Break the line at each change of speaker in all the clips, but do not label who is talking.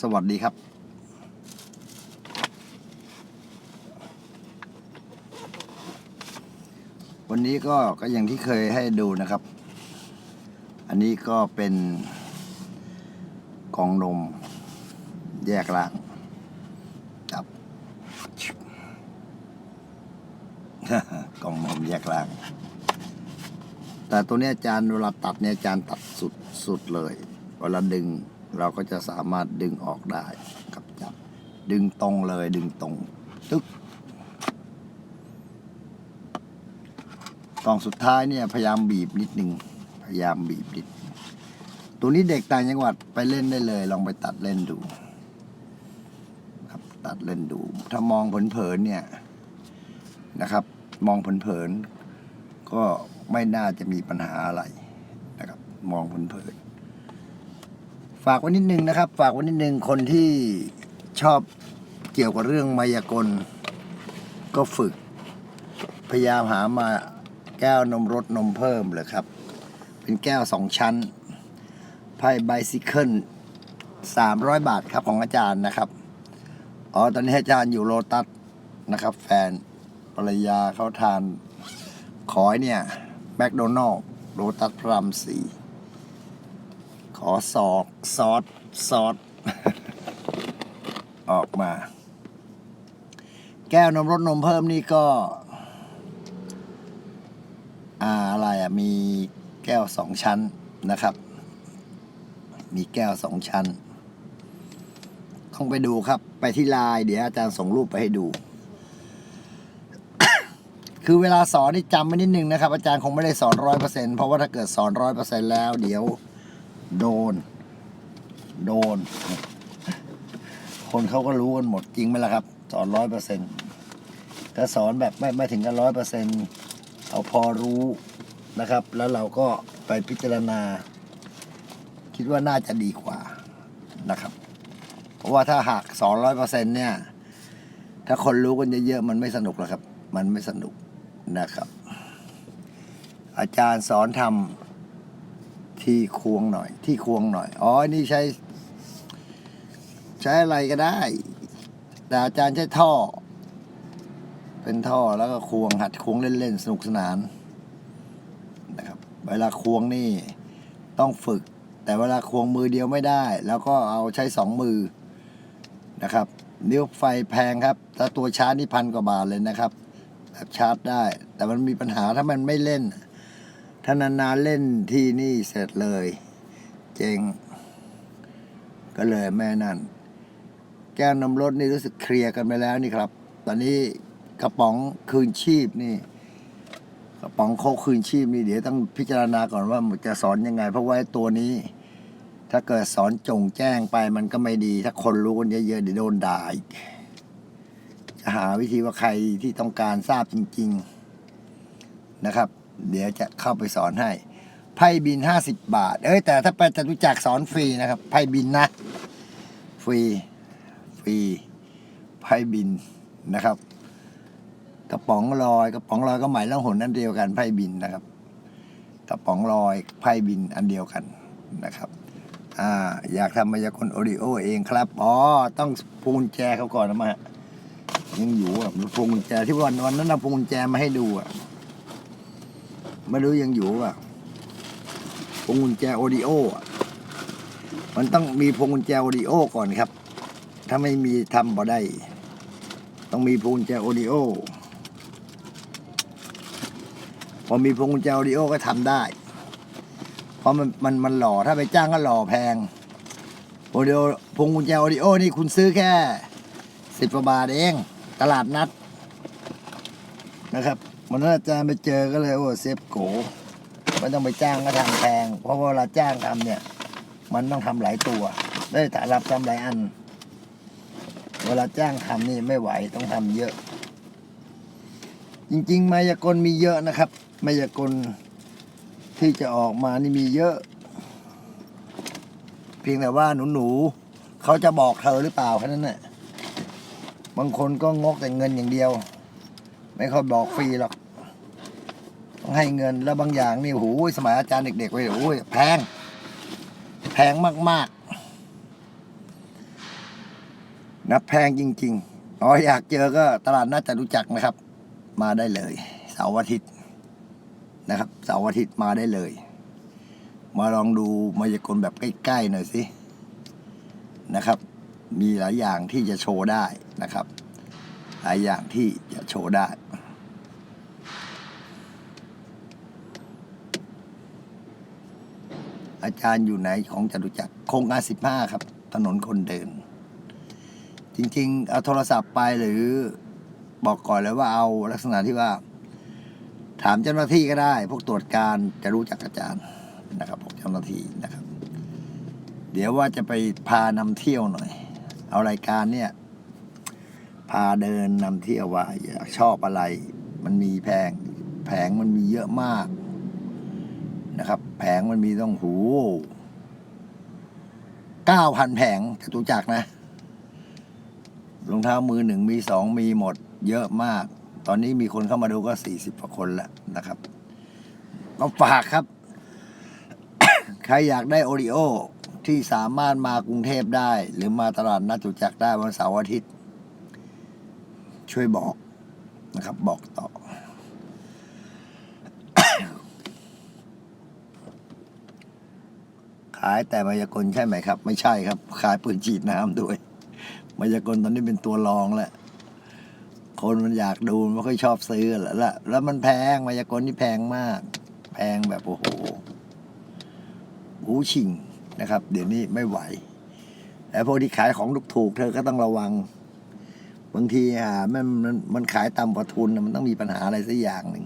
สวัสดีครับวันนี้ก็ก็อย่างที่เคยให้ดูนะครับ อันนี้ก็เป็นกองนมแยกล่างครับกองนมแยกล่าง แต่ตัวนี้อาจารย์เวลาตัดเนี่ยอาจารย์ตัดสุดสุดเลย เวลาดึง เราก็จะสามารถดึงออกได้ครับจับ ดึงตรงเลยดึงตรงตึ๊กกล่องสุดท้ายเนี่ยพยายามบีบนิดนึงพยายามบีบนิด ตัวนี้เด็กต่างจังหวัดไปเล่นได้เลย ลองไปตัดเล่นดู ครับตัดเล่นดู ถ้ามองเผินๆเนี่ยนะครับ มองเผินๆก็ไม่น่าจะมีปัญหาอะไรนะครับ มองเผิน ฝากไว้นิดนึงนะครับ ฝากไว้นิดนึงคนที่ชอบเกี่ยวกับเรื่องมายากล ก็ฝึก พยายามหามาแก้วนมรสนมเพิ่มเลยครับ เป็นแก้วสองชั้นไพ่ไบซิเคิลสามร้อยบาทครับของอาจารย์นะครับอ๋อตอนนี้อาจารย์อยู่โลตัสนะครับ แฟนภรรยาเขาทานขอยเนี่ยแมคโดนัลล์โลตัสพรามสี่ ขอสอกซอสซอสออกมา แก้วนมรสนมเพิ่มนี่ก็ อ่าอะไรอะ มีแก้วสองชั้นนะครับ มีแก้วสองชั้น ต้องไปดูครับ ไปที่ไลน์เดี๋ยวอาจารย์ส่งรูปไปให้ดู คือเวลาสอนนี่จำไว้นิดนึงนะครับ อาจารย์คงไม่ได้สอนร้อยเปอร์เซ็นเพราะว่าถ้าเกิดสอนร้อยเปอร์เซ็นแล้วเดี๋ยว โดน โดน คนเขาก็รู้กันหมดจริงไหมล่ะครับ สอนร้อยเปอร์เซ็นต์ถ้าสอนแบบไม่ไม่ถึงกับร้อยเปอร์เซ็นต์เอาพอรู้นะครับ แล้วเราก็ไปพิจารณา คิดว่าน่าจะดีกว่านะครับ เพราะว่าถ้าหากสอนร้อยเปอร์เซ็นต์เนี่ย ถ้าคนรู้กันเยอะๆมันไม่สนุกหรอกครับ มันไม่สนุกนะครับ อาจารย์สอนทำ ที่ควงหน่อย ที่ควงหน่อย อ๋อ นี่ใช้ ใช้อะไรก็ได้ แต่อาจารย์ใช้ท่อ เป็นท่อแล้วก็ควงหัดควงเล่นๆ สนุกสนานนะครับ เวลาควงนี่ต้องฝึก แต่เวลาควงมือเดียวไม่ได้ แล้วก็เอาใช้สองมือนะครับนิ้วไฟแพงครับถ้าตัวชาร์จนี่พันกว่าบาทเลยนะครับแบบชาร์จได้ แต่มันมีปัญหาถ้ามันไม่เล่น ถ้านานๆเล่นที่นี่เสร็จเลย เจ๊งก็เลยแม่นั่น แก้วนมรถนี่รู้สึกเคลียร์กันไปแล้วนี่ครับ ตอนนี้กระป๋องคืนชีพนี่ กระป๋องโคกคืนชีพนี่เดี๋ยวต้องพิจารณาก่อนว่าจะสอนยังไง เพราะว่าตัวนี้ ถ้าเกิดสอนจงแจ้งไปมันก็ไม่ดี ถ้าคนรู้กันเยอะๆเดี๋ยวโดนด่าอีกจะหาวิธีว่าใครที่ต้องการทราบจริง ๆนะครับ เดี๋ยวจะเข้าไปสอนให้ ไพ่บินห้าสิบบาท เอ้ย แต่ถ้าไปจตุจักรสอนฟรีนะครับ ไพ่บินนะ ฟรี ฟรี ไพ่บินนะครับ กระป๋องลอย กระป๋องลอยก็หมายล้วหนอันเดียวกัน ไพ่บินนะครับ กระป๋องลอย ไพ่บินอันเดียวกันนะครับ อ่า อยากทำมายากลโอริโอเองครับ อ๋อ ต้องพวงแจเขาก่อนนะมายังอยู่อะมันพวงกุญแจที่วันวันนั้นเอาพวงกุญแจมาให้ดูอะ ไม่รู้ยังอยู่อะพวงกุญแจโอริโออะมันต้องมีพวงกุญแจโอริโอก่อนครับ ถ้าไม่มีทำบ่ได้ ต้องมีพวงกุญแจโอริโอพอมีพวงกุญแจโอริโอก็ทำได้ เพราะมันมันมันหล่อถ้าไปจ้างก็หล่อแพงโอริโอพวงกุญแจโอริโอนี่คุณซื้อแค่สิบกว่าบาทเอง ตลาดนัดนะครับ วันนั้นอาจารย์ไปเจอก็เลยโอ้เซฟโกไม่ต้องไปจ้างก็ทำแพง เพราะว่าเวลาจ้างทำเนี่ย มันต้องทำหลายตัว ได้แต่รับทำหลายอัน เวลาจ้างทำนี่ไม่ไหวต้องทำเยอะ จริง ๆ มายากลมีเยอะนะครับ มายากลที่จะออกมานี่มีเยอะ เพียงแต่ว่าหนูๆเขาจะบอกเธอหรือเปล่าแค่นั้นแหละบางคนก็งกแต่เงินอย่างเดียว ไม่ค่อยบอกฟรีหรอกต้องให้เงินแล้วบางอย่างนี่โอ้โหสมัยอาจารย์เด็กๆไปโอ้ยแพง แพงมากๆนับแพงจริงๆอ๋ออยากเจอก็ตลาดน่าจะรู้จักนะครับ มาได้เลยเสาร์อาทิตย์นะครับเสาร์อาทิตย์มาได้เลย มาลองดูมายากลแบบใกล้ๆหน่อยสินะครับ มีหลายอย่างที่จะโชว์ได้นะครับ หลายอย่างที่จะโชว์ได้อาจารย์อยู่ไหนของจตุจักรโครงการสิบห้าครับ ถนนคนเดิน จริง ๆ เอาโทรศัพท์ไปหรือบอกก่อนเลยว่าเอาลักษณะที่ว่า ถามเจ้าหน้าที่ก็ได้ พวกตรวจการจะรู้จักอาจารย์นะครับพวกเจ้าหน้าที่นะครับ เดี๋ยวว่าจะไปพานำเที่ยวหน่อย เอารายการเนี่ย พาเดินนำเที่ยวว่าอยากชอบอะไร มันมีแพง แผงมันมีเยอะมากนะครับ แผงมันมีต้องหูเก้าพันแผงจตุจักรนะรองเท้ามือหนึ่งมีสองมีหมด เยอะมาก ตอนนี้มีคนเข้ามาดูก็สี่สิบกว่าคนแล้วนะครับก็ฝากครับ ใครอยากได้โอริโอที่สามารถมากรุงเทพได้ หรือมาตลาดนัดจตุจักรได้วันเสาร์อาทิตย์ ช่วยบอกนะครับ บอกต่อ ขายแต่มายากลใช่ไหมครับ ไม่ใช่ครับ ขายปืนฉีดน้ำด้วยมายากลตอนนี้เป็นตัวรองแล้วคนมันอยากดูมันไม่ค่อยชอบซื้อแล้วละแล้วมันแพงมายากลนี่แพงมาก แพงแบบโอ้โหหูชิงนะครับ เดี๋ยวนี้ไม่ไหวแต่พวกที่ขายของถูกๆเธอก็ต้องระวัง บางทีอ่มันมันมันขายต่ำกว่าทุนมันต้องมีปัญหาอะไรสักอย่างหนึ่ง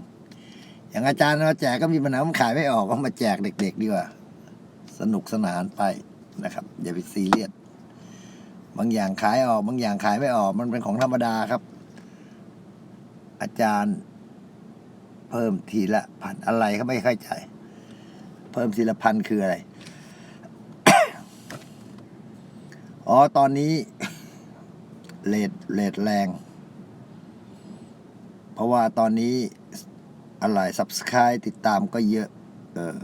อย่างอาจารย์มาแจกก็มีปัญหามันขายไม่ออกก็มาแจกเด็ก ๆ ดีกว่า สนุกสนานไปนะครับ อย่าไปซีเรียสบางอย่างขายออกบางอย่างขายไม่ออก มันเป็นของธรรมดาครับ อาจารย์ เพิ่มทีละพันอะไรก็ไม่เข้าใจ เพิ่มทีละพันคืออะไรอ๋อตอนนี้ เลดเลดแรง เพราะว่าตอนนี้อะไร subscribe ติดตามก็เยอะ เออ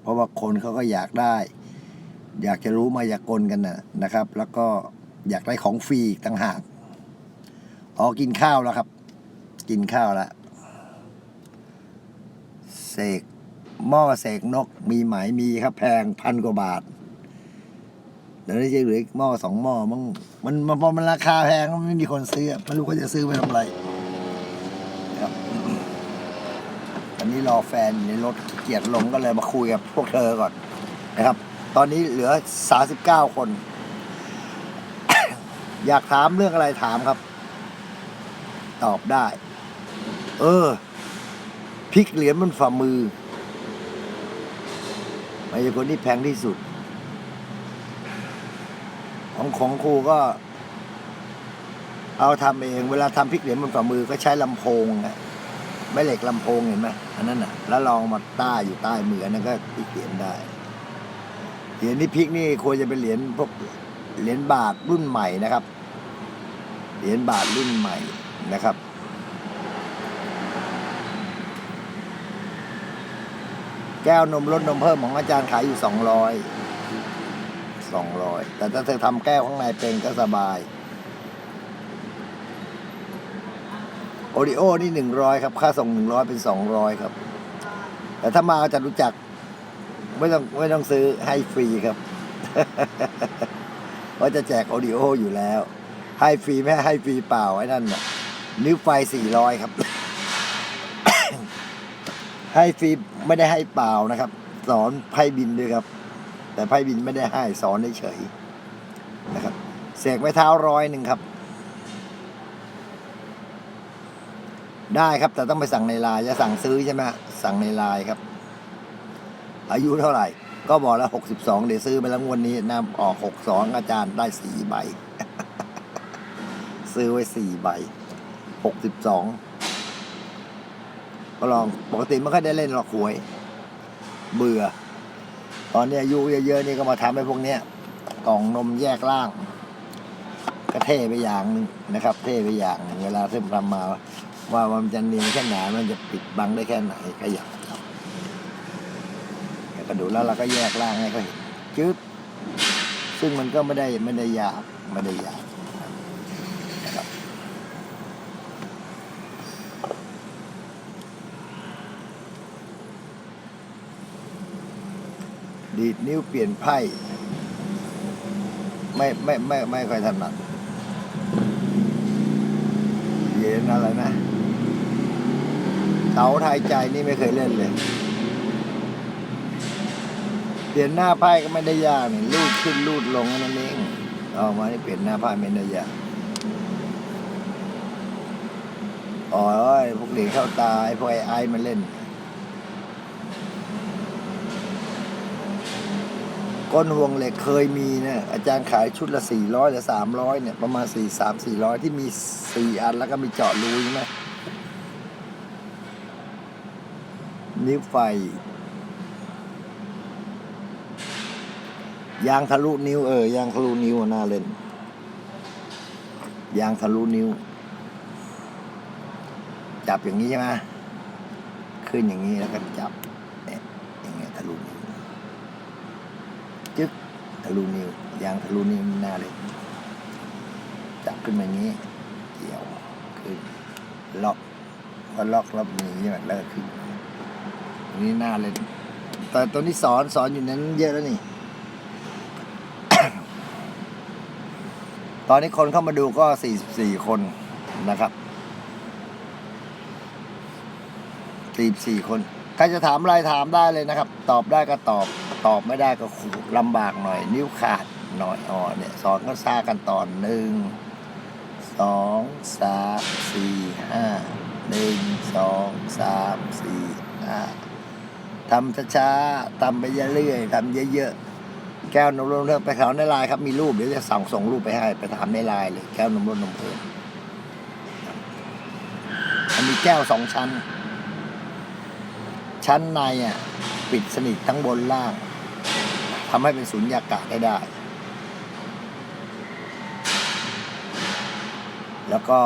เพราะว่าคนเขาก็อยากได้ อยากจะรู้มายากลกันนะนะครับ แล้วก็อยากได้ของฟรีต่างหากอ๋อกินข้าวแล้วครับ กินข้าวแล้วเสกหม้อเสกนกมีไหมมีครับแพงพันกว่าบาท เดี๋ยวนี้จะเหลืออีกหม้อสองหม้อมันมันมันพอมันราคาแพงมันไม่มีคนซื้อไม่รู้เขาจะซื้อไปทำอะไรครับอันนี้รอแฟนอยู่ในรถขี้เกียจลงก็เลยมาคุยกับพวกเธอก่อนนะครับ ตอนนี้เหลือสาสิบเก้าคน อยากถามเรื่องอะไรถามครับ ตอบได้ เออพริกเหรียญมันฝ่ามือไม่ใช่คนที่แพงที่สุด ของของครูก็ เอาทำเอง เวลาทำพริกเหรียญบนฝ่ามือก็ใช้ลำโพงนะแม่เหล็กลำโพงเห็นไหมอันนั้นน่ะ แล้วลองมาใต้อยู่ใต้มืออันนั้นก็พริกเหรียญได้เหรียญนี่พริกนี่ควรจะเป็นเหรียญพวกเหรียญบาทรุ่นใหม่นะครับ เหรียญบาทรุ่นใหม่นะครับแก้วนมลดนมเพิ่มของอาจารย์ขายอยู่สองร้อย สองร้อยแต่ถ้าเธอทำแก้วข้างในเป็นก็สบาย โอริโอนี่หนึ่งร้อยครับ ค่าส่งหนึ่งร้อยเป็นสองร้อยครับ แต่ถ้ามาจะรู้จัก ไม่ต้องไม่ต้องซื้อให้ฟรีครับเพราะจะแจกโอริโออยู่แล้ว ให้ฟรีไม่ให้ฟรีเปล่าไอ้นั่นน่ะนิ้วไฟสี่ร้อยครับ ให้ฟรีไม่ได้ให้เปล่านะครับ สอนไพ่บินด้วยครับ แต่ไพ่บินไม่ได้ให้สอนเฉยนะครับเสกไม้เท้าร้อยหนึ่งครับ ได้ครับแต่ต้องไปสั่งในไลน์จะสั่งซื้อใช่ไหมสั่งในไลน์ครับ อายุเท่าไหร่ ก็บอกแล้วหกสิบสองเดี๋ยวซื้อไปแล้วงวันนี้นำออกหกสองอาจารย์ได้สี่ใบ ซื้อไว้สี่ใบหกสิบสองก็ลองปกติไม่ค่อยได้เล่นหรอกหวย เบื่อ ตอนนี้อายุเยอะๆนี่ก็มาทำให้พวกเนี้ยกล่องนมแยกล่าง ก็เท่ไปอย่างหนึงนะครับ เท่ไปอย่างนึงเวลาเส้นทำมา ว่ามันจะเนียนแค่ไหนมันจะปิดบังได้แค่ไหนขยับครับแล้วก็ดูแล้วเราก็แยกล่างให้เขาเห็นจึ๊บซึ่งมันก็ไม่ได้ไม่ได้ยากไม่ได้ยาก ดีดนิ้วเปลี่ยนไพ่ไม่ไม่ไม่ไม่ค่อยถนัดเหรียญอะไรนะเสาทายใจนี่ไม่เคยเล่นเลยเปลี่ยนหน้าไพ่ก็ไม่ได้ยากนี่ลูดขึ้นลูดลงนั่นเองออกมานี่เปลี่ยนหน้าไพ่ไม่ได้ยากอ๋อพวกเหรียญเข้าตาไอ้พวกไอ้ไอ้มันเล่น ก้นห่วงเหล็กเคยมีเนี่ยอาจารย์ขายชุดละสี่ร้อยหรือสามร้อยเนี่ย ประมาณสี่สามสี่ร้อยที่มีสี่อันแล้วก็มีเจาะรูใช่ไหมนิ้วไฟ ยางทะลุนิ้วเออ ยางทะลุนิ้วน่าเล่น ยางทะลุนิ้ว จับอย่างนี้ใช่ไหมขึ้นอย่างนี้แล้วก็จับเนี่ยอย่างเงี้ยทะลุนิ้ว จึ๊ก ทะลุนิ้วยางทะลุนิ้วหน้าเลย จับขึ้นมาอย่างนี้ เกี่ยวขึ้นล็อกก็ล็อกแล้วมีใช่ไหมแล้วก็ขึ้นนี้หน้าเลยแต่ตัวนี้สอนสอนอยู่นั้นเยอะแล้วนี่ ตอนนี้คนเข้ามาดูก็สี่สี่คนนะครับสี่สี่คน ใครจะถามอะไรถามได้เลยนะครับ ตอบได้ก็ตอบตอบไม่ได้ก็ขูดลำบากหน่อย นิ้วขาดหน่อยอ๋อนเนี่ยสอนก็ซากันตอนหนึ่งสองสามสี่ห้าหนึ่งสองสามสี่ห้าทำช้าๆทำไปเรื่อยๆทำเยอะๆ แก้วนมรนมเพลินไปถามในไลน์ครับ มีรูปเดี๋ยวจะสั่งส่งรูปไปให้ ไปถามในไลน์เลย แก้วนมรนมเพลินมันมีแก้วสองชั้น ชั้นในอะปิดสนิททั้งบนล่างทำให้เป็นสุญญากาศได้ได้ แล้วก็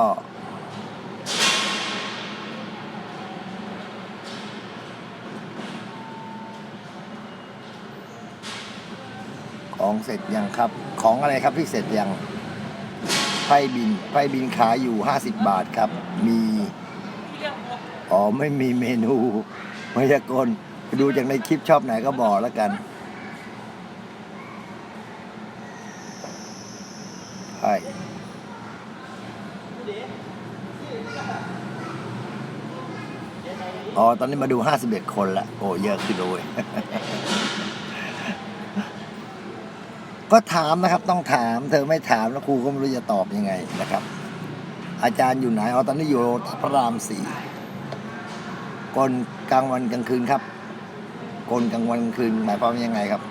ของเสร็จยังครับ ของอะไรครับที่เสร็จยังไพ่บินไพ่บินขายอยู่ห้าสิบบาทครับ มี อ๋อ ไม่มีเมนู มายากลดูจากในคลิปชอบไหนก็บอกแล้วกันไพ่อ๋อ ตอนนี้มาดูห้าสิบเอ็ดคนละ โอ้ เยอะขึ้นเลยก็ถามนะครับ ต้องถาม เธอไม่ถามแล้วครูก็ไม่รู้จะตอบยังไงนะครับ อาจารย์อยู่ไหน อ๋อ ตอนนี้อยู่พระรามสี่ กลกลางวันกลางคืนครับ กลกลางวันกลางคืนหมายความว่ายังไงครับ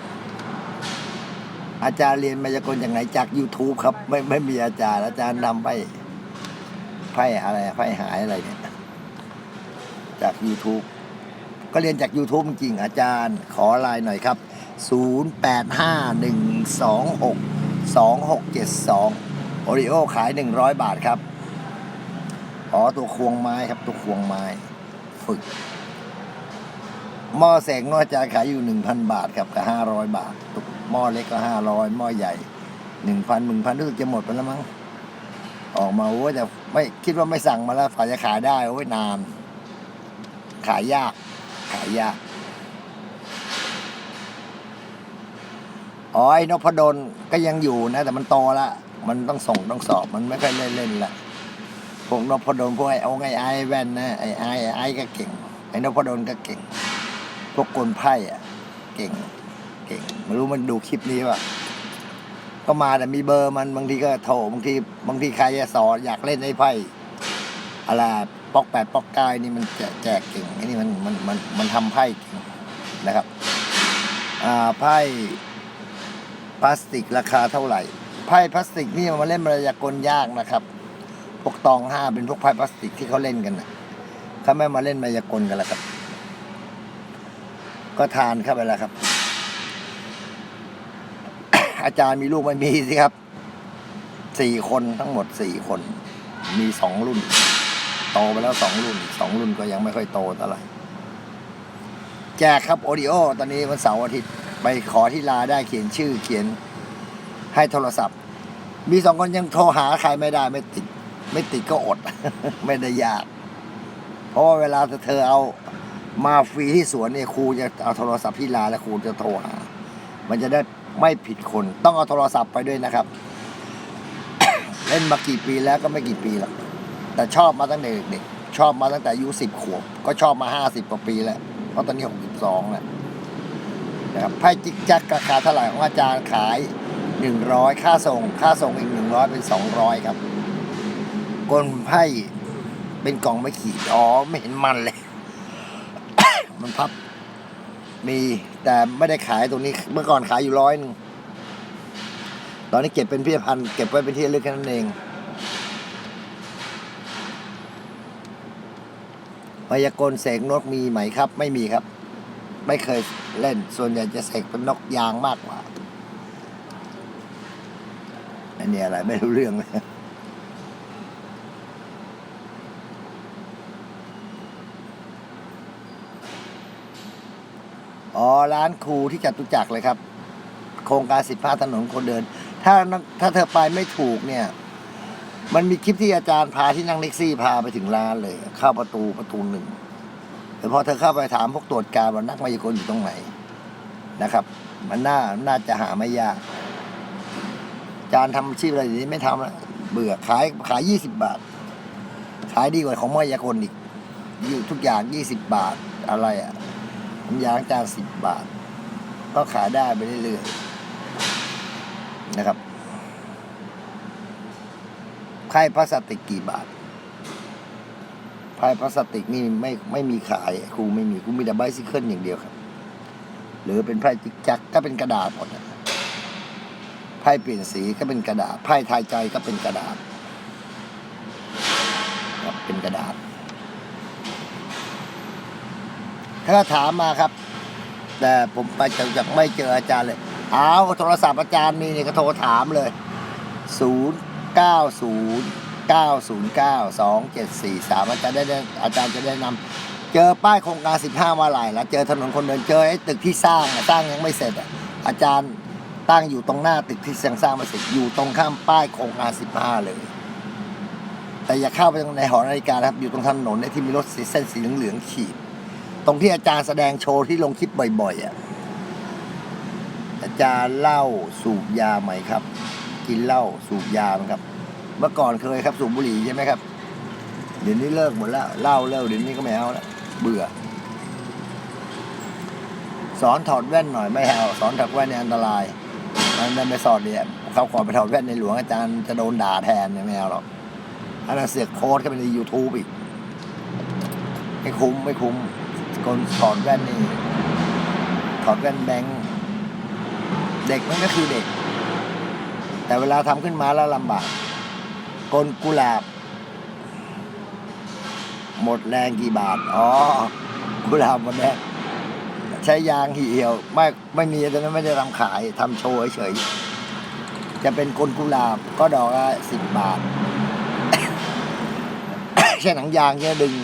อาจารย์เรียนมายากลจากไหนจาก YouTube ครับ ไม่ไม่มีอาจารย์ อาจารย์นำไปไพ่อะไรไพ่หายอะไรเนี่ยจาก YouTube ก็เรียนจาก YouTube จริงอาจารย์ขอไลน์หน่อยครับ 0851262672 โอริโอขาย 100 บาทครับ อ๋อ ตัวควงไม้ครับ ตัวควงไม้ ฝึก หม้อแสงนอกจาขายอยู่1,000บาทครับกับ500บาทตัวหม้อเล็กก็500หม้อใหญ่1,000 1,000รู้สึกจะหมดไปแล้วมั้งออกมาโอ้ยแต่ไม่คิดว่าไม่สั่งมาแล้วฝ่ายจะขายได้โอ้ยนาน ขายยาก ขายยากอ๋อไอ้นพดลก็ยังอยู่นะ แต่มันโตละมันต้องส่งต้องสอบมันไม่ค่อยเล่นเล่นละ พวกนพดลพวกไอ้อาไงไอ้แว่นนะไอ้ไอ้ไอ้ก็เก่ง ไอ้นพดลก็เก่ง พวกกลไพ่อะเก่ง เก่ง ไม่รู้มันดูคลิปนี้ป่ะก็มาแต่มีเบอร์มันบางทีก็โทรบางทีบางทีใครจะสอนอยากเล่นไอ้ไพ่อะไรปอกแปดปอกก้านี่มันแจกแจกเก่งไอ้นี่มันมันมันมันทำไพ่เก่งนะครับ อ่าไพ่พลาสติกราคาเท่าไหร่ไพ่พลาสติกนี่มันเล่นมายากลยากนะครับ พวกตองห้าเป็นพวกไพ่พลาสติกที่เขาเล่นกันนะเขาไม่มาเล่นมายากลกันแล้วครับ ก็ทานเข้าไปแล้วครับ อาจารย์มีลูกไม่มีสิครับสี่คนทั้งหมดสี่คน มีสองรุ่น โตไปแล้วสองรุ่นสองรุ่นก็ยังไม่ค่อยโตเท่าไหร่แจกครับโอดิโอตอนนี้วันเสาร์อาทิตย์ไปขอที่ลาได้เขียนชื่อเขียนให้โทรศัพท์ มีสองคนยังโทรหาใครไม่ได้ไม่ติด ไม่ติดก็อด ไม่ได้ยาก เพราะว่าเวลาเธอเอามาฟรีที่สวนเนี่ยครูจะเอาโทรศัพท์ที่ลาแล้วครูจะโทรหา มันจะได้ไม่ผิดคน ต้องเอาโทรศัพท์ไปด้วยนะครับ เล่นมากี่ปีแล้วก็ไม่กี่ปีหรอกแต่ชอบมาตั้งแต่เด็กชอบมาตั้งแต่อายุสิบขวบ ก็ชอบมาห้าสิบกว่าปีแล้ว เพราะตอนนี้หกสิบสองแล้วนะครับไพ่จิกจักราคาเท่าไหร่ของอาจารย์ขายหนึ่งร้อยค่าส่ง ค่าส่งอีกหนึ่งร้อยเป็นสองร้อยครับ กลไพ่เป็นกล่องไม่ขีดอ๋อไม่เห็นมันเลย มันพับ มีแต่ไม่ได้ขายตรงนี้ เมื่อก่อนขายอยู่ร้อยหนึ่งตอนนี้เก็บเป็นพิพิธภัณฑ์เก็บไว้เป็นที่ระลึกแค่นั้นเองพยากรณ์เสกนกมีไหมครับ ไม่มีครับ ไม่เคยเล่น ส่วนใหญ่จะเสกเป็นนกยางมากกว่าอันนี้อะไรไม่รู้เรื่องเลย ร้านครูที่จตุจักรเลยครับ โครงการสิบห้าถนนคนเดิน ถ้าถ้าเธอไปไม่ถูกเนี่ย มันมีคลิปที่อาจารย์พาที่นั่งแท็กซี่พาไปถึงร้านเลย เข้าประตูประตูหนึ่งแต่พอเธอเข้าไปถามพวกตรวจการว่านักมายากลอยู่ตรงไหนนะครับ มันน่าน่าจะหาไม่ยากอาจารย์ทำอาชีพอะไรอย่างนี้ไม่ทำแล้วเบื่อขายขายยี่สิบบาท ขายดีกว่าของมายากลอีกอยู่ทุกอย่างยี่สิบบาทอะไรอะ น้ำยางจานสิบบาท ก็ขายได้ไปเรื่อยๆนะครับไพ่พลาสติกกี่บาทไพ่พลาสติกนี่ไม่ไม่มีขายครูไม่มีครูมีแต่ไบซิเคิลอย่างเดียวครับ หรือเป็นไพ่จิกจักก็เป็นกระดาษหมดไพ่เปลี่ยนสีก็เป็นกระดาษไพ่ทายใจก็เป็นกระดาษครับเป็นกระดาษ ถ้าถามมาครับ แต่ผมไปจนจากไม่เจออาจารย์เลยเอาโทรศัพท์อาจารย์มีเนี่ยก็โทรถามเลย 0 9 0 9 0 9 2 7 4 3 อาจารย์ได้ได้อาจารย์จะได้นำเจอป้ายโครงการ 15 มาหลายแล้วเจอถนนคนเดินเจอไอ้ตึกที่สร้างอะสร้างยังไม่เสร็จอะอาจารย์ตั้งอยู่ตรงหน้าตึกที่ยังสร้างไมาเสร็จอยู่ตรงข้ามป้ายโครงการ15 เลย แต่อย่าเข้าไปตรงในหอนาฬิกานะครับอยู่ตรงถนนที่มีรถสีเส้นสีเหลืองๆขีด ตรงที่อาจารย์แสดงโชว์ที่ลงคลิปบ่อยๆอะอาจารย์เหล้าสูบยาไหมครับ กินเหล้าสูบยาไหมครับ เมื่อก่อนเคยครับสูบบุหรี่ใช่ไหมครับ เดี๋ยวนี้เลิกหมดแล้วเหล้าเลิกเดี๋ยวนี้ก็ไม่เอาแล้วเบื่อ สอนถอดแว่นหน่อยไม่เอาสอนถอดแว่นเนี่ยอันตรายมันมันไม่สอนเนี่ยเขาขอไปถอดแว่นในหลวงอาจารย์จะโดนด่าแทนเนี่ยไม่เอาหรอกอันนั้นเสือกโค้ดเข้าไปใน YouTube อีก ไม่คุ้มไม่คุ้ม คนถอดแว่นนี่ถอดแว่นแบงค์เด็กมันก็คือเด็ก แต่เวลาทำขึ้นมาแล้วลำบากกลกุหลาบ หมดแรงกี่บาท อ๋อ กุหลาบหมดแรงใช้ยางเหี่ยว ไม่ไม่มีตอนนั้นไม่ได้ทำขายทำโชว์เฉยจะเป็นกลกุหลาบก็ดอกละสิบบาท ใช่หนังยางเนี่ยดึง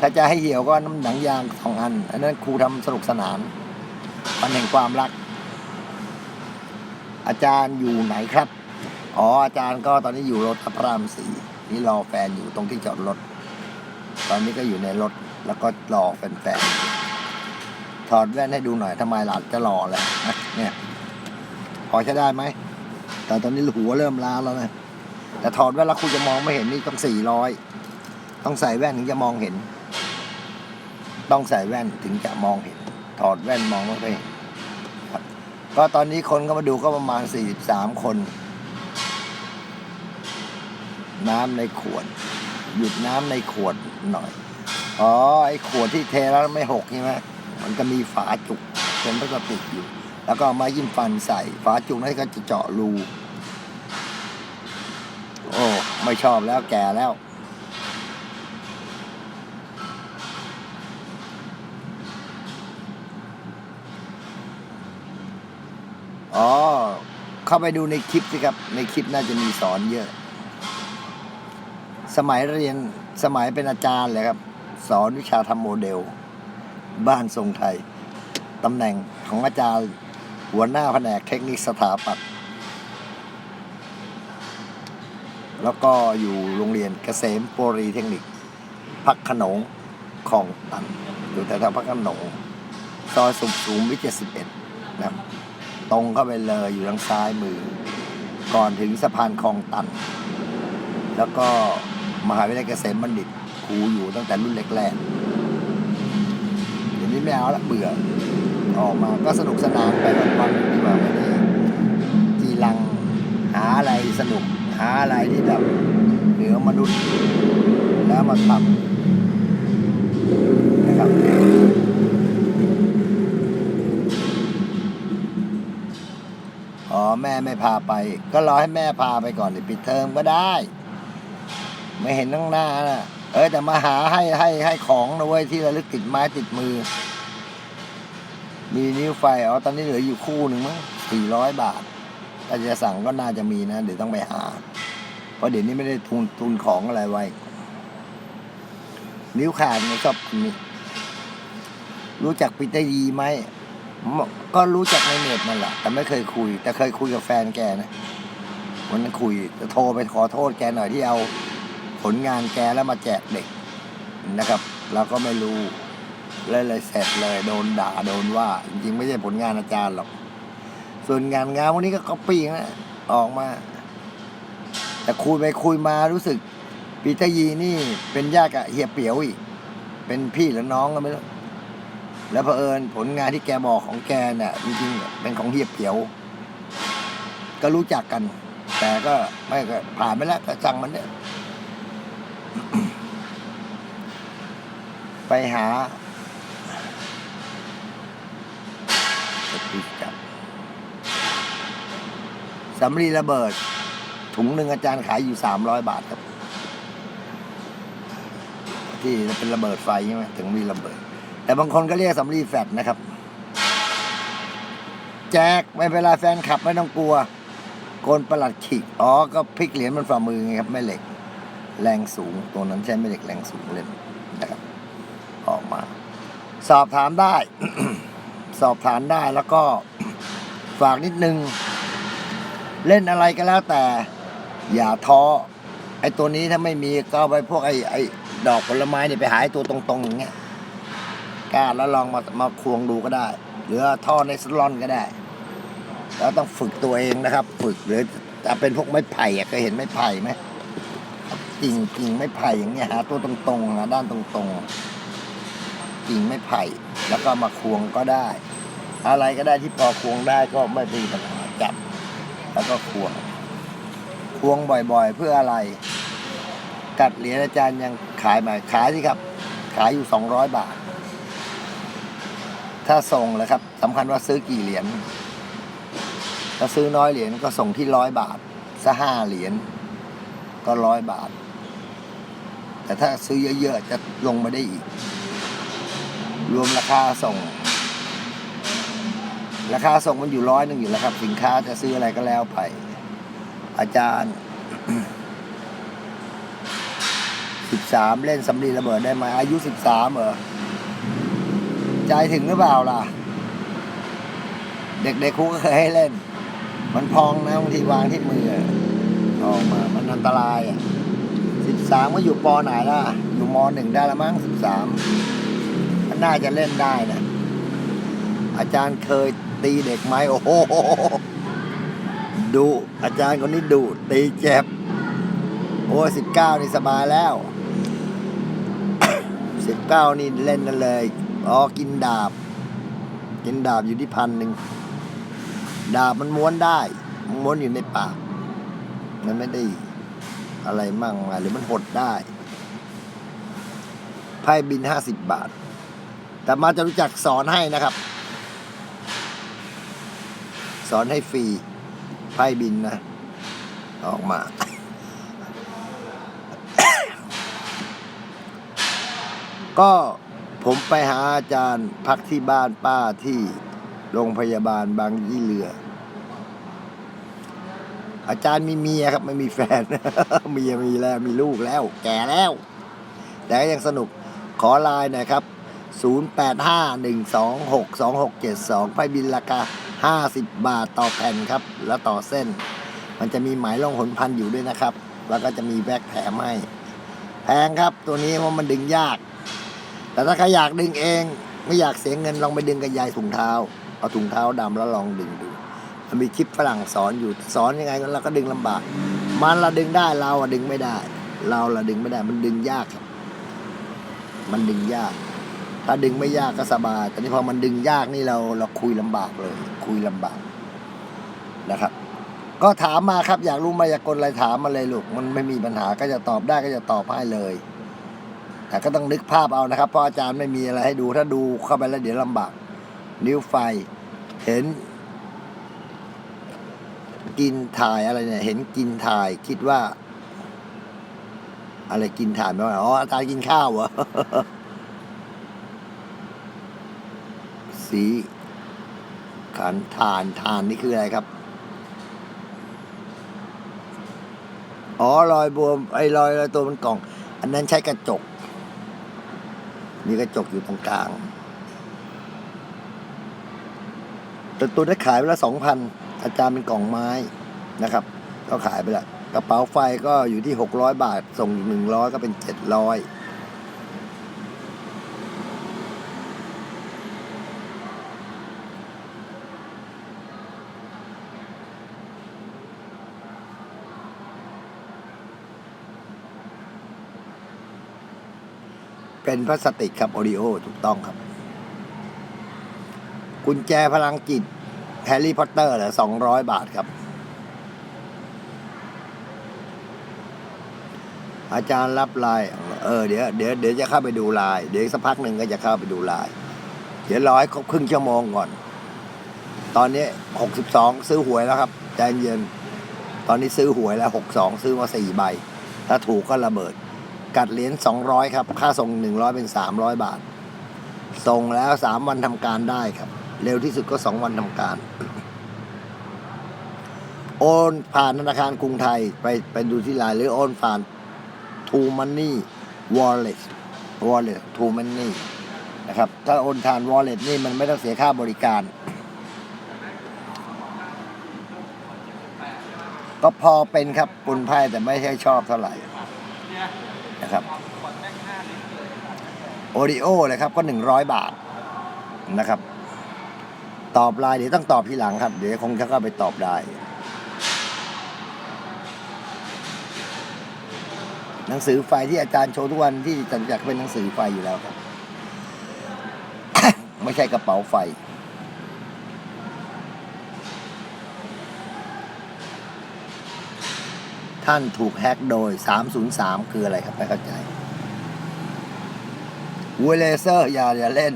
ถ้าจะให้เหี่ยวก็น้ำหนังยางสองอัน อันนั้นครูทำสนุกสนานวันแห่งความรัก อาจารย์อยู่ไหนครับ อ๋ออาจารย์ก็ตอนนี้อยู่รถพระรามสี่นี่รอแฟนอยู่ตรงที่จอดรถ ตอนนี้ก็อยู่ในรถแล้วก็รอแฟนๆถอดแว่นให้ดูหน่อยทำไมหลานจะรอเลยเนี่ย พอใช้ได้ไหมแต่ตอนนี้หัวเริ่มล้าแล้วนะแต่ถอดแว่นแล้วคุณจะมองไม่เห็นนี่ต้องสี่ร้อยต้องใส่แว่นถึงจะมองเห็น ต้องใส่แว่นถึงจะมองเห็น ถอดแว่นมองไม่ค่อยเห็นครับก็ตอนนี้คนก็มาดูก็ประมาณ 43 คน น้ำในขวด หยุดน้ำในขวดหน่อย อ๋อ ไอ้ขวดที่เทแล้วไม่หกใช่ไหมมันจะมีฝาจุกเป็นพลาสติกอยู่ แล้วก็เอาไม้ยิ้มฟันใส่ ฝาจุกนั้นก็จะเจาะรู โอ้ ไม่ชอบแล้วแก่แล้ว อ๋อ เข้าไปดูในคลิปสิครับ ในคลิปน่าจะมีสอนเยอะ สมัยเรียนสมัยเป็นอาจารย์เลยครับ สอนวิชาทำโมเดล บ้านทรงไทยตำแหน่งของอาจารย์ หัวหน้าแผนกเทคนิคสถาปัตย์แล้วก็อยู่โรงเรียนเกษมโปรีเทคนิค พักขนงของตันอยู่แถวๆพักขนงซอยสุขสูงวิทเจ็ดสิบเอ็ดนะครับ ตรงเข้าไปเลยอยู่ทางซ้ายมือ ก่อนถึงสะพานคลองตัน แล้วก็มหาวิทยาลัยเกษมบัณฑิตครูอยู่ตั้งแต่รุ่นแรกๆเดี๋ยวนี้ไม่เอาละเบื่อ ออกมาก็สนุกสนานไปวันๆดีกว่าไม่ได้จีรังหาอะไรสนุกหาอะไรที่แบบเหนือมนุษย์แล้วมาทำ ไม่พาไป ก็รอให้แม่พาไปก่อนเดี๋ยวปิดเทอมก็ได้ ไม่เห็นตั้งหน้านะเออแต่มาหาให้ให้ให้ของนะเว้ยที่ระลึกติดไม้ติดมือ มีนิ้วไฟอ๋อตอนนี้เหลืออยู่คู่หนึ่งมั้งสี่ร้อยบาทถ้าจะสั่งก็น่าจะมีนะเดี๋ยวต้องไปหา เพราะเดี๋ยวนี้ไม่ได้ทุนทุนของอะไรไว้ นิ้วขาดไงชอบอันนี้รู้จักปีเตอร์ยีไหม ก็รู้จักในเน็ตนั่นแหละแต่ไม่เคยคุย แต่เคยคุยกับแฟนแกนะวันนั้นคุยจะโทรไปขอโทษแกหน่อยที่เอาผลงานแกแล้วมาแจกเด็กนะครับเราก็ไม่รู้เลยเลยเสร็จเลยโดนด่าโดนว่า จริงๆไม่ใช่ผลงานอาจารย์หรอก ส่วนงานงานวันนี้ก็ก๊อปปี้นะออกมา แต่คุยไปคุยมารู้สึกปีเตยีนี่เป็นญาติกับเฮียเปียวอีก เป็นพี่หรือน้องก็ไม่รู้ แล้วเผอิญผลงานที่แกบอกของแกเนี่ยจริงๆเป็นของเฮียเปียว ก็รู้จักกัน แต่ก็ไม่ก็ผ่านไปแล้วก็สั่งมันเนี่ยไปหาสติจับสำลีระเบิด ถุงหนึ่งอาจารย์ขายอยู่สามร้อยบาทครับ ที่เป็นระเบิดไฟใช่ไหมถึงมีระเบิด แต่บางคนก็เรียกสำลีแฟดนะครับ แจกไม่เป็นไรแฟนขับไม่ต้องกลัวโกนประหลัดขีกอ๋อ ก็พลิกเหรียญมันฝ่ามือไงครับแม่เหล็ก แรงสูงตัวนั้นใช้แม่เหล็กแรงสูงเล่นนะครับ ออกมา สอบถามได้ สอบถามได้แล้วก็ฝากนิดนึง เล่นอะไรก็แล้วแต่ อย่าท้อไอ้ตัวนี้ถ้าไม่มีก็ไปพวกไอ้ไอ้ดอกผลไม้เนี่ยไปหาไอ้ตัวตรงๆอย่างเงี้ย กล้าแล้วลองมามาควงดูก็ได้ หรือท่อในสลอนก็ได้ แล้วต้องฝึกตัวเองนะครับ ฝึกหรือจะเป็นพวกไม้ไผ่อะเคยเห็นไม้ไผ่ไหมกิ่งกิ่งไม้ไผ่อย่างเงี้ยหาตัวตรงๆหาด้านตรงๆกิ่งไม้ไผ่ แล้วก็มาควงก็ได้ อะไรก็ได้ที่พอควงได้ก็ไม่มีปัญหาจับ แล้วก็ควง ควงบ่อยๆ เพื่ออะไร กัดเหรียญอาจารย์ยังขายไหมขายสิครับ ขายอยู่สองร้อยบาท ถ้าส่งเลยครับสำคัญว่าซื้อกี่เหรียญถ้าซื้อน้อยเหรียญก็ส่งที่ร้อยบาทสัห้าเหรียญก็ร้อยบาท แต่ถ้าซื้อเยอะๆจะลงมาได้อีก รวมราคาส่ง ราคาส่งมันอยู่ร้อยหนึ่งอยู่แล้วครับ สินค้าจะซื้ออะไรก็แล้วไป อาจารย์สิบสามเล่นสำลีระเบิดได้ไหมอายุสิบสามเหรอ ใจถึงหรือเปล่าล่ะ เด็กๆครูก็เคยให้เล่น มันพองนะบางทีวางที่มืออออกมา มันอันตรายอะสิบสามก็อยู่ปอไหนล่ะ อยู่มหนึ่งได้ละมั้งสิบสามมันน่าจะเล่นได้นะอาจารย์เคยตีเด็กไหมโอ้โหดูอาจารย์คนนี้ดูตีเจ็บ โอ้สิบเก้านี่สบายแล้วสิบเก้านี่เล่นกันเลย อ๋อกินดาบ กินดาบอยู่ที่พันหนึ่งดาบมันม้วนได้มันม้วนอยู่ในปาก มันไม่ได้อะไรมั่งมาหรือมันหดได้ไพ่บินห้าสิบบาท แต่มาจะรู้จักสอนให้นะครับ สอนให้ฟรีไพ่บินนะ ออกมาก็ ผมไปหาอาจารย์พักที่บ้านป้าที่โรงพยาบาลบางยี่เรือ อาจารย์มีเมียครับ ไม่มีแฟน เมียมีแล้วมีลูกแล้ว แก่แล้ว แต่ก็ยังสนุกขอไลน์หน่อยครับ 0851262672ไฟบินราคา 50 บาทต่อแผ่นครับ แล้วต่อเส้น มันจะมีหมายลงหนพันอยู่ด้วยนะครับ แล้วก็จะมีแบ็คแถมให้ แพงครับตัวนี้เพราะมันดึงยาก แต่ถ้าใครอยากดึงเอง ไม่อยากเสียเงินลองไปดึงกับยายถุงเท้า เอาถุงเท้าดำแล้วลองดึงดูมันมีคลิปฝรั่งสอนอยู่สอนยังไงก็เราก็ดึงลำบาก มันเราดึงได้เราอะดึงไม่ได้ เราเราดึงไม่ได้ มันดึงยากครับ มันดึงยาก ถ้าดึงไม่ยากก็สบาย แต่นี่พอมันดึงยากนี่เราเราคุยลำบากเลย คุยลำบากนะครับ ก็ถามมาครับ อยากรู้มายากลอะไรถามมาเลยลูก มันไม่มีปัญหาก็จะตอบได้ก็จะตอบให้เลย แต่ก็ต้องนึกภาพเอานะครับเพราะอาจารย์ไม่มีอะไรให้ดูถ้าดูเข้าไปแล้วเดี๋ยวลำบาก นิ้วไฟ เห็น กินถ่ายอะไรเนี่ย เห็นกินถ่ายคิดว่า อะไรกินถ่ายไม่ว่าอ๋ออาจารย์กินข้าวเหรอสีขันทานทานนี่คืออะไรครับ อ๋อรอยบวมไอ้รอยรอยตัวมันกล่อง อันนั้นใช้กระจก มีกระจกอยู่ตรงกลางแต่ตัวได้ขายไปละสองพันอาจารย์เป็นกล่องไม้นะครับ ก็ขายไปละกระเป๋าไฟก็อยู่ที่หกร้อยบาท ส่งอีกหนึ่งร้อยก็เป็นเจ็ดร้อย เป็นพลาสติกครับโอริโอถูกต้องครับ กุญแจพลังจิตแฮร์รี่พอตเตอร์เหรอสองร้อยบาทครับ อาจารย์รับไลน์เออเดี๋ยวเดี๋ยวเดี๋ยวจะเข้าไปดูไลน์เดี๋ยวสักพักหนึ่งก็จะเข้าไปดูไลน์เดี๋ยวรอให้ครบครึ่งชั่วโมงก่อน ตอนนี้หกสิบสองซื้อหวยแล้วครับใจเย็นตอนนี้ซื้อหวยแล้วหกสองซื้อมาสี่ใบ ถ้าถูกก็ระเบิด กัดเหรียญสองร้อยครับ ค่าส่งหนึ่งร้อยเป็นสามร้อยบาท ส่งแล้วสามวันทำการได้ครับ เร็วที่สุดก็สองวันทำการ โอนผ่านธนาคารกรุงไทยไปไปดูที่ไลน์หรือโอนผ่านทูมันนี่วอลเล็ตวอลเล็ตทูมันนี่นะครับ ถ้าโอนผ่านวอลเล็ตนี่มันไม่ต้องเสียค่าบริการ ก็พอเป็นครับปุนไพ่แต่ไม่ใช่ชอบเท่าไหร่ นะครับโอริโอเลยครับก็หนึ่งร้อยบาทนะครับ ตอบไลน์เดี๋ยวต้องตอบทีหลังครับ เดี๋ยวคงจะเข้าไปตอบได้ หนังสือไฟที่อาจารย์โชว์ทุกวันที่จันจักเป็นหนังสือไฟอยู่แล้วครับ ไม่ใช่กระเป๋าไฟ ท่านถูกแฮ็กโดย 303 คืออะไรครับไม่เข้าใจวูเลเซอร์อย่าอย่าเล่น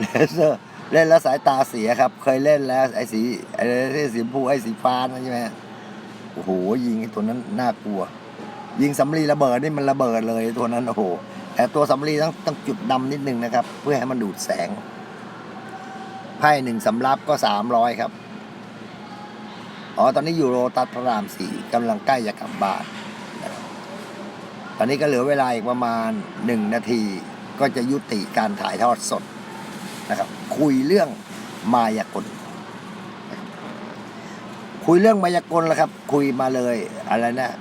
เลเซอร์ เล่นแล้วสายตาเสียครับ เคยเล่นแล้วไอ้สีไอ้ที่สีชมพูไอ้สีฟ้านั่นใช่ไหมโอ้โห ยิงไอ้ตัวนั้นน่ากลัว ยิงสำลีระเบิดนี่มันระเบิดเลยตัวนั้นโอ้โหแต่ตัวสำลีต้องต้องจุดดำนิดนึงนะครับ เพื่อให้มันดูดแสงไพ่หนึ่งสำรับก็สามร้อยครับ อ๋อ ตอนนี้อยู่โรตัสพระรามสี่กำลังใกล้จะกลับบ้านตอนนี้ก็เหลือเวลาอีกประมาณหนึ่งนาที ก็จะยุติการถ่ายทอดสดนะครับ คุยเรื่องมายากล คุยเรื่องมายากลแล้วครับ คุยมาเลยอะไรนะ